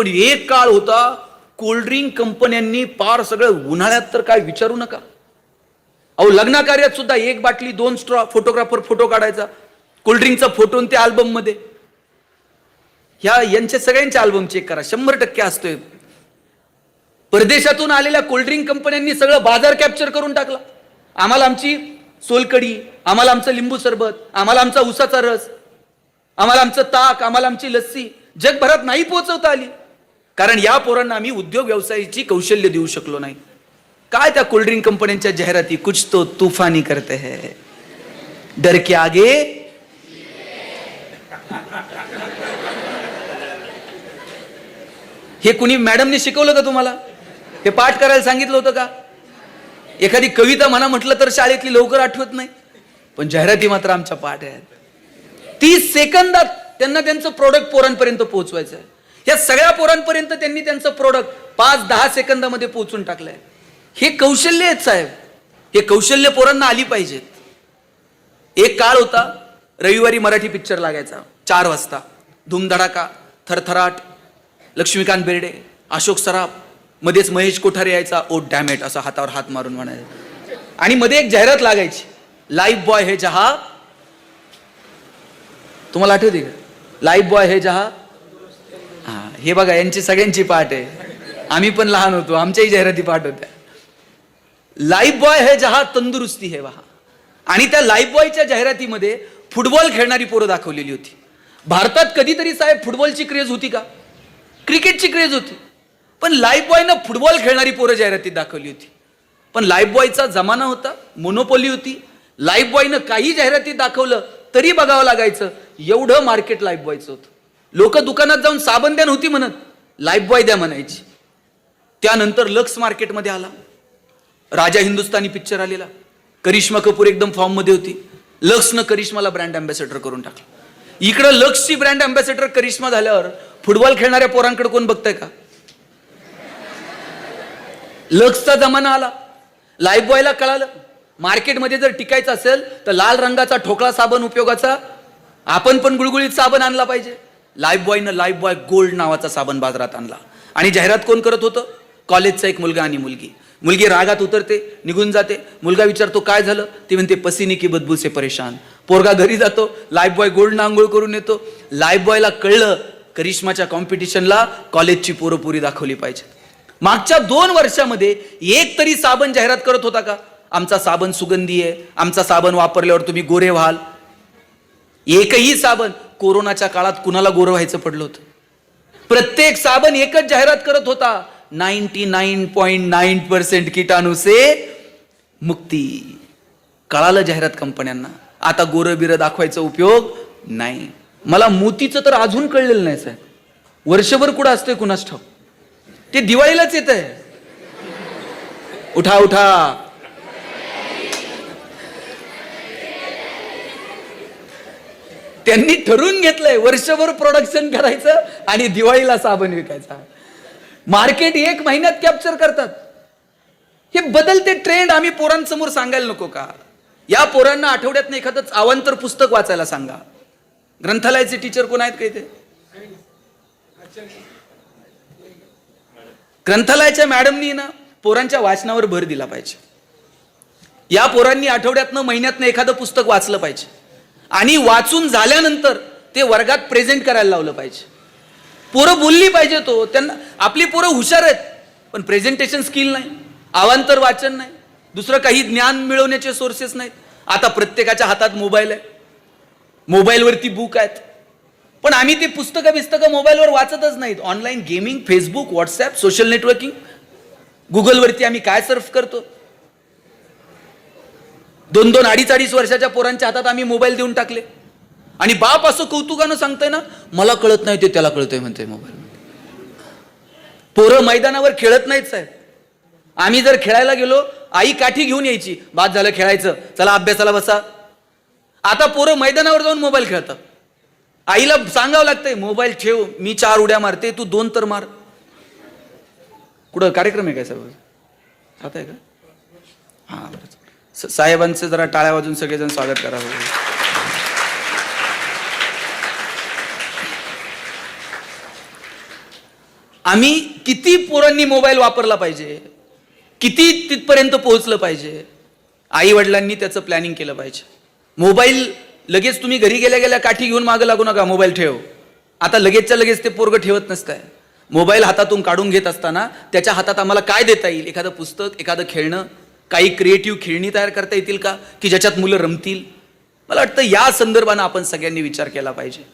पण एक काळ होता कोल्ड्रिंक कंपन्यांनी पार सगळं उन्हाळ्यात तर काय विचारू नका. अहो लग्न कार्यात सुद्धा एक बाटली दोन स्ट्रॉ फोटोग्राफर फोटो काढायचा. कोल्ड्रिंकचा फोटो त्या अल्बममध्ये ह्या यांचे सगळ्यांचे अल्बम चेक करा. शंभर टक्के असतोय. परदेशातून आलेल्या कोल्ड्रिंक कंपन्यांनी सगळं बाजार कॅप्चर करून टाकला. आम्हाला आमची सोलकडी आम्हाला आमचं लिंबू सरबत आम्हाला आमचा उसाचा रस आम्हाला आमचं ताक आम्हाला आमची लस्सी जगभरात नाही पोहोचवता आली. कारण या पोरांना आम्ही उद्योग व्यवसायाची कौशल्य देऊ शकलो नाही. काय त्या कोल्ड्रिंक कंपन्यांच्या जाहिराती? कुछ तो तुफानी करते है. डर के आगे? हे कुणी मॅडमने शिकवलं का तुम्हाला? हे पाठ करायला सांगितलं होतं का? एखादी कविता म्हणा म्हटलं तर शाळेतली लवकर आठवत नाही. पण जाहिराती मात्र आमच्या पाठ आहेत. तीस सेकंदात त्यांना त्यांचं प्रोडक्ट पोरांपर्यंत पोहोचवायचं आहे. या सगळ्या पोरांपर्यंत त्यांनी त्यांचं प्रोडक्ट पाच दहा सेकंदामध्ये पोहोचून टाकलंय. हे कौशल्य आहेत साहेब. हे कौशल्य पोरांना आली पाहिजेत. एक काळ होता रविवारी मराठी पिक्चर लागायचा चार वाजता. धूमधडाका थरथराट लक्ष्मीकांत बेर्डे अशोक सराफ मध्येच महेश कोठारे यायचा ओ डॅमेट असा हातावर हात मारून म्हणायचा. आणि मध्ये एक जाहिरात लागायची. लाईफ बॉय हे जहा. तुम्हाला आठवते का? लाईफ बॉय हे जहा. हे बघा यांची सगळ्यांची पाठ आहे. आम्ही पण लहान होतो आमच्याही जाहिराती पाठ होत्या. लाईफ बॉय हे जहा तंदुरुस्ती हे वहा. आणि त्या लाईफ बॉयच्या जाहिरातीमध्ये फुटबॉल खेळणारी पोरं दाखवलेली होती. भारतात कधीतरी साहेब फुटबॉलची क्रेज होती का? क्रिकेटची क्रेज होती. पण लाईफ बॉयनं फुटबॉल खेळणारी पोरं जाहिरातीत दाखवली होती. पण लाईफ बॉयचा जमाना होता मोनोपोली होती. लाईफ बॉयनं काही जाहिरातीत दाखवलं तरी बघावं लागायचं एवढं मार्केट लाईफ बॉयचं होतं. लोक दुकानात जाऊन साबण द्या नव्हती म्हणत. लाईफ बॉय द्या म्हणायची. त्यानंतर लक्स मार्केटमध्ये आला. राजा हिंदुस्तानी पिक्चर आलेला. करिश्मा कपूर एकदम फॉर्ममध्ये होती. लक्सनं करिश्माला ब्रँड अँबॅसेडर करून टाकलं. इकडं लक्सची ब्रँड अँबॅसेडर करिश्मा झाल्यावर फुटबॉल खेळणाऱ्या पोरांकडे कोण बघताय का? लक्सचा जमाना आला. लाईफ बॉयला कळालं. मार्केटमध्ये जर टिकायचं असेल तर लाल रंगाचा ठोकळा साबण उपयोगाचा आपण पण गुळगुळीत साबण आणला पाहिजे. लाईफ बॉयनं लाईफ बॉय गोल्ड नावाचा साबण बाजारात आणला. आणि जाहिरात कोण करत होतं? कॉलेजचा एक मुलगा आणि मुलगी. मुलगी रागात उतरते निघून जाते. मुलगा विचारतो काय झालं? ती म्हणते पसिनी की बदबू से परेशान. पोरगा घरी जातो लाईफ बॉय गोल्ड आंघोळ करून येतो. लाईफ बॉयला कळलं करिश्माच्या कॉम्पिटिशनला कॉलेजची पोरपुरी दाखवली पाहिजे मागच्या दोन वर्षामध्ये एक तरी साबण जाहिरात करत होता का? आमचा साबण सुगंधी आहे. आमचा साबण वापरल्यावर तुम्ही गोरे व्हाल. एकही साबण कोरोनाच्या काळात कुणाला गोरं व्हायचं पडलं होतं? प्रत्येक साबण एकच जाहिरात करत होता. Ninety nine point nine percent किटाणू से मुक्ती. कळालं जाहिरात कंपन्यांना. आता गोरं बिरं दाखवायचा उपयोग नाही. मला मोतीचं तर अजून कळलेलं नाही साहेब. वर्षभर कुठं असतंय कुणास ठाऊ ते दिवाळीलाच येत आहे उठा उठा. त्यांनी ठरवून घेतलंय वर्षभर प्रोडक्शन करायचं आणि दिवाळीला साबण विकायचा. मार्केट एक महिन्यात कॅप्चर करतात. हे बदलते ट्रेंड आम्ही पोरांसमोर सांगायला नको का? या पोरांना आठवड्यात एखादं अवांतर पुस्तक वाचायला सांगा. ग्रंथालयाचे टीचर कोण आहेत काही ते ग्रंथालयाच्या मॅडमनी ना पोरांच्या वाचनावर भर दिला पाहिजे. या पोरांनी आठवड्यातनं महिन्यातनं एखादं पुस्तक वाचलं पाहिजे. आणि वाचून झाल्यानंतर ते वर्गात प्रेझेंट करायला लावलं पाहिजे. पोरं बोलली पाहिजे तो त्यांना आपली पोरं हुशार आहेत पण प्रेझेंटेशन स्किल नाही अवांतर वाचन नाही दुसरं काही ज्ञान मिळवण्याचे सोर्सेस नाहीत. आता प्रत्येकाच्या हातात मोबाईल आहे. मोबाईलवरती बुक आहेत. पण आम्ही ते पुस्तकं बिस्तकं मोबाईलवर वाचतच नाहीत. Online gaming Facebook WhatsApp social networking गुगलवरती आम्ही काय सर्फ करतो? दोन दोन अडीच अडीच वर्षाच्या पोरांच्या हातात आम्ही मोबाईल देऊन टाकले. आणि बाप असं कौतुकानं सांगतंय ना मला कळत नाही ते त्याला कळतंय म्हणते मोबाईल पोरं मैदानावर खेळत नाहीत साहेब. आम्ही जर खेळायला गेलो आई काठी घेऊन यायची बाद झालं खेळायचं चला अभ्यासाला बसा. आता पोरं मैदानावर जाऊन मोबाईल खेळतात. आईला सांगावं लागतंय मोबाईल ठेव मी चार उड्या मारते तू दोन तर मार. कुठं कार्यक्रम आहे काय साहेब? आता आहे का? हां. साहेबांचं जरा टाळ्या वाजून सगळेजण स्वागत करा. आम्ही किती पोरांनी मोबाईल वापरला पाहिजे? किती तिथपर्यंत पोहोचलं पाहिजे? आई वडिलांनी त्याचं प्लॅनिंग केलं पाहिजे. मोबाईल लगेच तुम्ही घरी गेल्या गेल्या काठी घेऊन मागं लागू नका मोबाईल ठेव. आता लगेचच्या लगेच ते पोरग ठेवत नसतंय. मोबाईल हातातून काढून घेत असताना त्याच्या हातात आम्हाला काय देता येईल? एखादं पुस्तक एखादं खेळणं काही क्रिएटिव्ह खेळणी तयार करता येतील का? की ज्याच्यात मुलं रमतील? मला वाटतं या संदर्भानं आपण सगळ्यांनी विचार केला पाहिजे.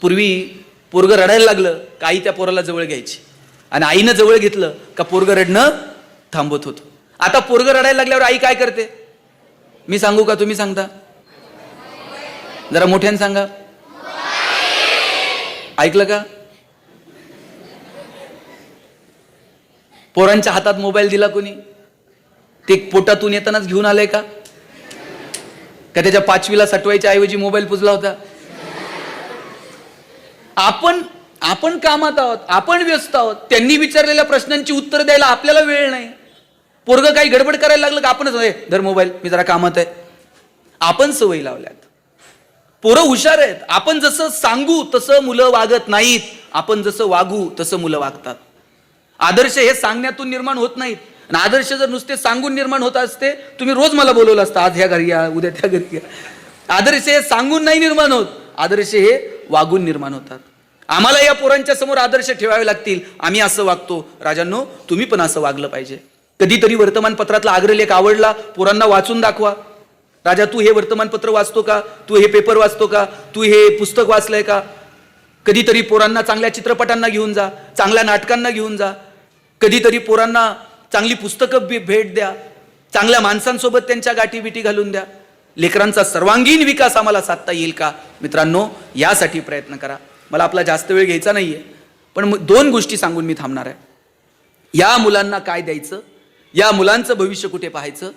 पूर्वी पोरग रडायला लागलं का आई त्या पोराला जवळ घ्यायची. आणि आईनं जवळ घेतलं का पोरग रडणं थांबत होतं. आता पोरग रडायला लागल्यावर आई काय करते? मी सांगू का तुम्ही सांगता? जरा मोठ्यानं सांगा. ऐकलं का? पोरांच्या हातात मोबाईल दिला कोणी? ते पोटातून येतानाच घेऊन आलंय का? का त्याच्या पाचवीला सटवायच्या ऐवजी मोबाईल पुजला होता? आपण आपण कामात आहोत आपण व्यस्त आहोत. त्यांनी विचारलेल्या प्रश्नांची उत्तर द्यायला आपल्याला वेळ नाही. पोरग काही गडबड करायला लागलं का? आपणच धर मोबाईल मी जरा कामात आहे. आपण सवयी लावल्यात. पोरं हुशार आहेत. आपण जसं सांगू तसं मुलं वागत नाहीत. आपण जसं वागू तसं मुलं वागतात. आदर्श हे सांगण्यातून निर्माण होत नाहीत. आणि आदर्श जर नुसते सांगून निर्माण होत असते तुम्ही रोज मला बोलवलं असतं आज ह्या घरी या उद्या त्या घरी या. आदर्श हे सांगून नाही निर्माण होत. आदर्श हे वागून निर्माण होतात. आम्हाला या पोरांच्या समोर आदर्श ठेवावे लागतील. आम्ही असं वागतो. राजांनो तुम्ही पण असं वागलं पाहिजे. कधीतरी वर्तमानपत्रातला आग्रलेख आवडला पोरांना वाचून दाखवा. राजा तू हे वर्तमानपत्र वाचतो का? तू हे पेपर वाचतो का? तू हे पुस्तक वाचलंय का? कधीतरी पोरांना चांगल्या चित्रपटांना घेऊन जा चांगल्या नाटकांना घेऊन जा. कधीतरी पोरांना चांगली पुस्तकं भे- भेट द्या. चांगल्या माणसांसोबत त्यांच्या गाठी बिटी घालून द्या. लेकरांचा सर्वांगीण विकास आम्हाला साधता येईल का? मित्रांनो यासाठी प्रयत्न करा. मला आपला जास्त वेळ घ्यायचा नाही आहे पण मग दोन गोष्टी सांगून मी थांबणार आहे. या मुलांना काय द्यायचं? या मुलांचं भविष्य कुठे पाहायचं?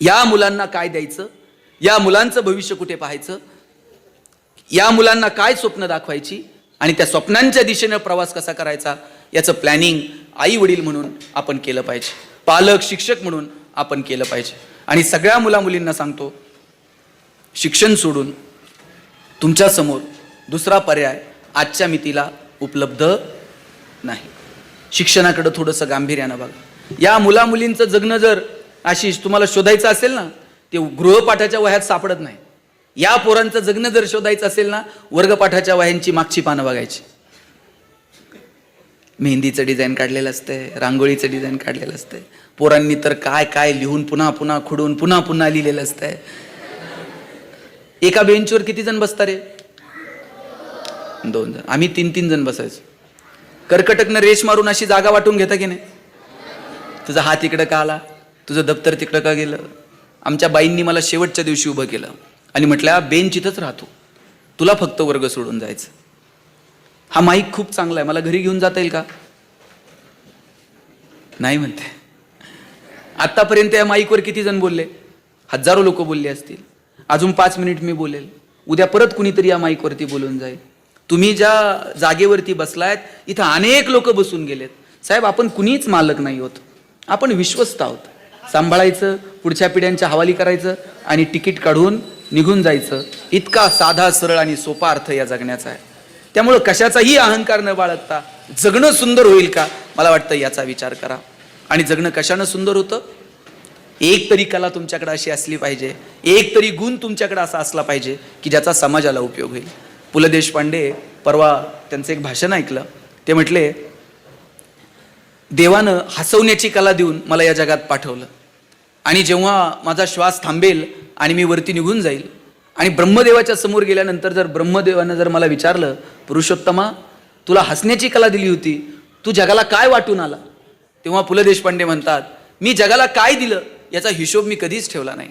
या मुलांना काय द्यायचं? या मुलांचं भविष्य कुठे पाहायचं? या मुलांना काय स्वप्न दाखवायची? आणि त्या स्वप्नांच्या दिशेने प्रवास कसा करायचा? याचं प्लॅनिंग आई वडील म्हणून आपण केलं पाहिजे. पालक शिक्षक म्हणून आपण केलं पाहिजे. आणि सगळ्या मुला मुलींना सांगतो शिक्षण सोडून तुमच्यासमोर दुसरा पर्याय आजच्या मितीला उपलब्ध नाही. शिक्षणाकडं थोडंसं गांभीर्यानं बघा. या मुला मुलींचं जगणं जर आशिष तुम्हाला शोधायचं असेल ना ते गृहपाठाच्या वह्यात सापडत नाही. या पोरांचं जगणं जर शोधायचं असेल ना वर्गपाठाच्या वह्यांची मागची पानं बघायची. मेहंदीचं डिझाईन काढलेलं असतंय रांगोळीचं डिझाईन काढलेलं असतंय. पोरांनी तर काय काय लिहून पुन्हा पुन्हा खुडून पुन्हा पुन्हा लिहिलेलं असतंय. एका बेंचवर किती जण बसता रे? दोन जण. आम्ही तीन तीन जण बसायचो. कर्कटकनं रेश मारून अशी जागा वाटून घेता की नाही? तुझा हात इकडं का आला? तुझं दप्तर तिकडं का गेलं? आमच्या बाईंनी मला शेवटच्या दिवशी उभं केलं. आणि म्हटलं बेंच इथंच राहतो. तुला फक्त वर्ग सोडून जायचं. हा माईक खूप चांगला आहे. मला घरी घेऊन जाता येईल का? नाही म्हणते. आतापर्यंत या माईकवर किती जण बोलले? हजारो लोक बोलले असतील. अजून पाच मिनिट मी बोलेल. उद्या परत कुणीतरी या माईकवरती बोलून जाईल. तुम्ही ज्या जागेवरती बसलायत इथं अनेक लोक बसून गेलेत. साहेब आपण कुणीच मालक नाही होत. आपण विश्वस्त आहोत. सांभाळायचं पुढच्या पिढ्यांच्या हवाली करायचं आणि तिकीट काढून निघून जायचं. इतका साधा सरळ आणि सोपा अर्थ या जगण्याचा आहे. त्यामुळं कशाचाही अहंकार न बाळगता जगणं सुंदर होईल का? मला वाटतं याचा विचार करा. आणि जगणं कशानं सुंदर होतं? एक तरी कला तुमच्याकडे अशी असली पाहिजे. एक तरी गुण तुमच्याकडे असा असला पाहिजे की ज्याचा समाजाला उपयोग होईल. पु ल देशपांडे परवा त्यांचं एक भाषण ऐकलं. ते म्हटले देवानं हसवण्याची कला देऊन मला या जगात पाठवलं. आणि जेव्हा माझा श्वास थांबेल आणि मी वरती निघून जाईल आणि ब्रह्मदेवाच्या समोर गेल्यानंतर जर ब्रह्मदेवानं जर मला विचारलं पुरुषोत्तमा तुला हसण्याची कला दिली होती. तू जगाला काय वाटून आला? तेव्हा पु ल देशपांडे म्हणतात मी जगाला काय दिलं याचा हिशोब मी कधीच ठेवला नाही.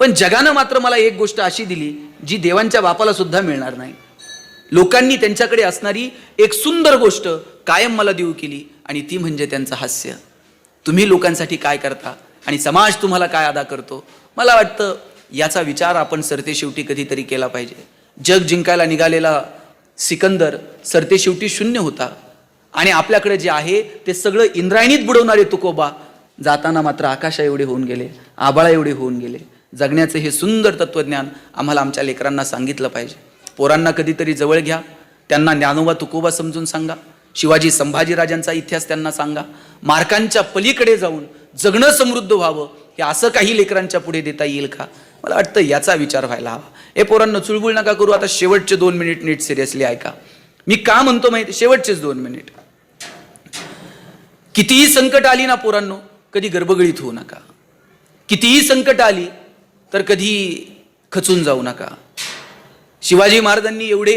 पण जगानं मात्र मला एक गोष्ट अशी दिली जी देवांच्या बापाला सुद्धा मिळणार नाही. लोकांनी त्यांच्याकडे असणारी एक सुंदर गोष्ट कायम मला देऊ केली आणि ती म्हणजे त्यांचं हास्य. तुम्ही लोकांसाठी काय करता आणि समाज तुम्हाला काय अदा करतो? मला वाटतं याचा विचार आपण सरतेशेवटी कधीतरी केला पाहिजे. जग जिंकायला निघालेला सिकंदर सरतेशेवटी शून्य होता. आणि आपल्याकडे जे आहे ते सगळं इंद्रायणीत बुडवणारे तुकोबा. जाताना मात्र आकाशा एवढे होऊन गेले आबाळा एवढे होऊन गेले. जगण्याचं हे सुंदर तत्वज्ञान आम्हाला आमच्या लेकरांना सांगितलं पाहिजे. पोरांना कधीतरी जवळ घ्या. त्यांना ज्ञानोबा तुकोबा समजून सांगा. शिवाजी संभाजीराजांचा इतिहास त्यांना सांगा. मार्कांच्या पलीकडे जाऊन जगणं समृद्ध व्हावं हे असं काही लेकरांच्या पुढे देता येईल का? मला वाटतं याचा विचार व्हायला हवा. हे पोरांना चुळबुळ नका करू. आता शेवटचे दोन मिनिट नीट सिरियसली ऐका. मी का म्हणतो माहिती? शेवटचेच दोन मिनिट. कितीही संकट आली ना पोरांनो कधी गर्भगळीत होऊ नका. कितीही संकट आली तर कधी खचून जाऊ नका. शिवाजी महाराजांनी एवढे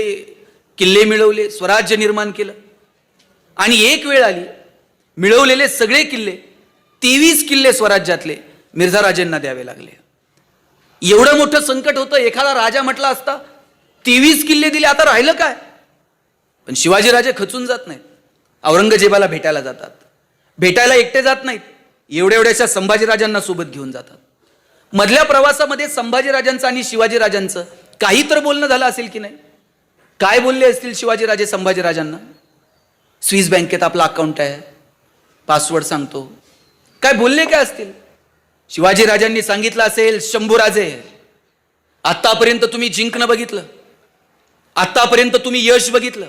किल्ले मिळवले स्वराज्य निर्माण केलं. आणि एक वेळ आली मिळवलेले सगळे किल्ले तेवीस किल्ले स्वराज्यातले मिर्झा राजेंना द्यावे लागले. एवढं मोठं संकट होतं एखादा राजा म्हटला असता तेवीस किल्ले दिले आता राहिलं काय? पण शिवाजीराजे खचून जात नाहीत. औरंगजेबाला भेटायला जातात. भेटायला एकटे जात नाहीत. एवढ्या एवढ्याशा संभाजीराजांना सोबत घेऊन जातात. मधल्या प्रवासामध्ये संभाजीराजांचं आणि शिवाजीराजांचं काही तर बोलणं झालं असेल की नाही? काय बोलले असतील शिवाजीराजे संभाजीराजांना स्विस बँकेत आपला अकाउंट आहे. पासवर्ड सांगतो. काय बोलले काय असतील? शिवाजीराजांनी सांगितलं असेल शंभूराजे आतापर्यंत तुम्ही जिंकणं बघितलं. आतापर्यंत तुम्ही यश बघितलं.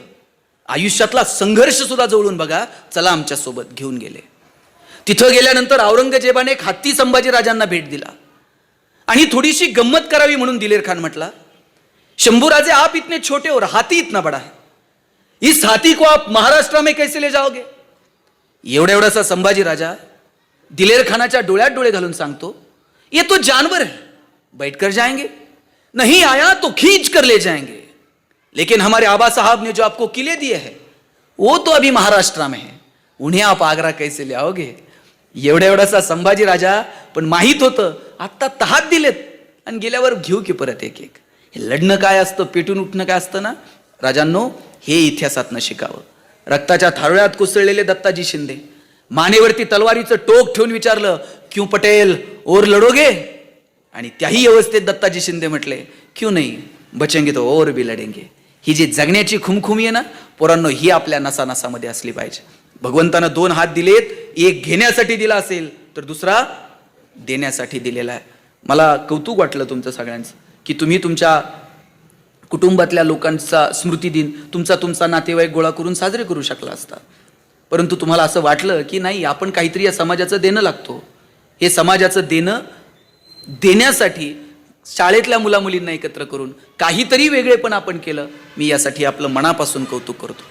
आयुष्यातला संघर्ष सुद्धा जवळून बघा. चला आमच्यासोबत घेऊन गेले. तिथं गेल्यानंतर औरंगजेबाने एक हत्ती संभाजीराजांना भेट दिला. आणि थोडीशी गंमत करावी म्हणून दिलेर खान म्हटला शंभूराजे आप इतने छोटे और हाथी इतना बड़ा है. इस हाथी को आप महाराष्ट्र में कैसे ले जाओगे? एवढा एवढासा संभाजी राजा दिलेर खानाच्या डोळ्यात डोळे घालून सांगतो ये तो जानवर है बैठ कर जाएंगे नहीं आया तो खींच कर ले जाएंगे लेकिन हमारे आबा साहब ने जो आपको किले दिए हैं वो तो अभी महाराष्ट्र में है उन्हें आप आगरा कैसे ले आओगे? एवढ्या एवढासा संभाजी राजा पण माहीत होतं आत्ता तहात दिलेत आणि गेल्यावर घेऊ की परत एक एक हे लढणं काय असतं पेटून उठणं काय असतं ना? राजांनो हे इतिहासातनं शिकावं. रक्ताच्या थारोळ्यात कोसळलेले दत्ताजी शिंदे मानेवरती तलवारीचं टोक ठेवून विचारलं क्यू पटेल और लढोगे आणि त्याही अवस्थेत दत्ताजी शिंदे म्हटले क्यू नाही बचेंगे तो और बी लढेंगे ही जी जगण्याची खुमखुमी आहे ना पोरांनो ही आपल्या नसा नसामध्ये असली पाहिजे. भगवंतानं दोन हात दिलेत एक घेण्यासाठी दिला असेल तर दुसरा देण्यासाठी दिलेला आहे. मला कौतुक वाटलं तुमचं सगळ्यांचं की तुम्ही तुमच्या कुटुंबातल्या लोकांचा स्मृती दिन तुमचा तुमचा नातेवाईक गोळा करून साजरे करू शकला असता. परंतु तुम्हाला असं वाटलं की नाही आपण काहीतरी या समाजाचं देणं लागतो. हे समाजाचं देणं देण्यासाठी शाळेतल्या मुलामुलींना एकत्र करून काहीतरी वेगळेपण आपण केलं मी यासाठी आपलं मनापासून कौतुक करतो.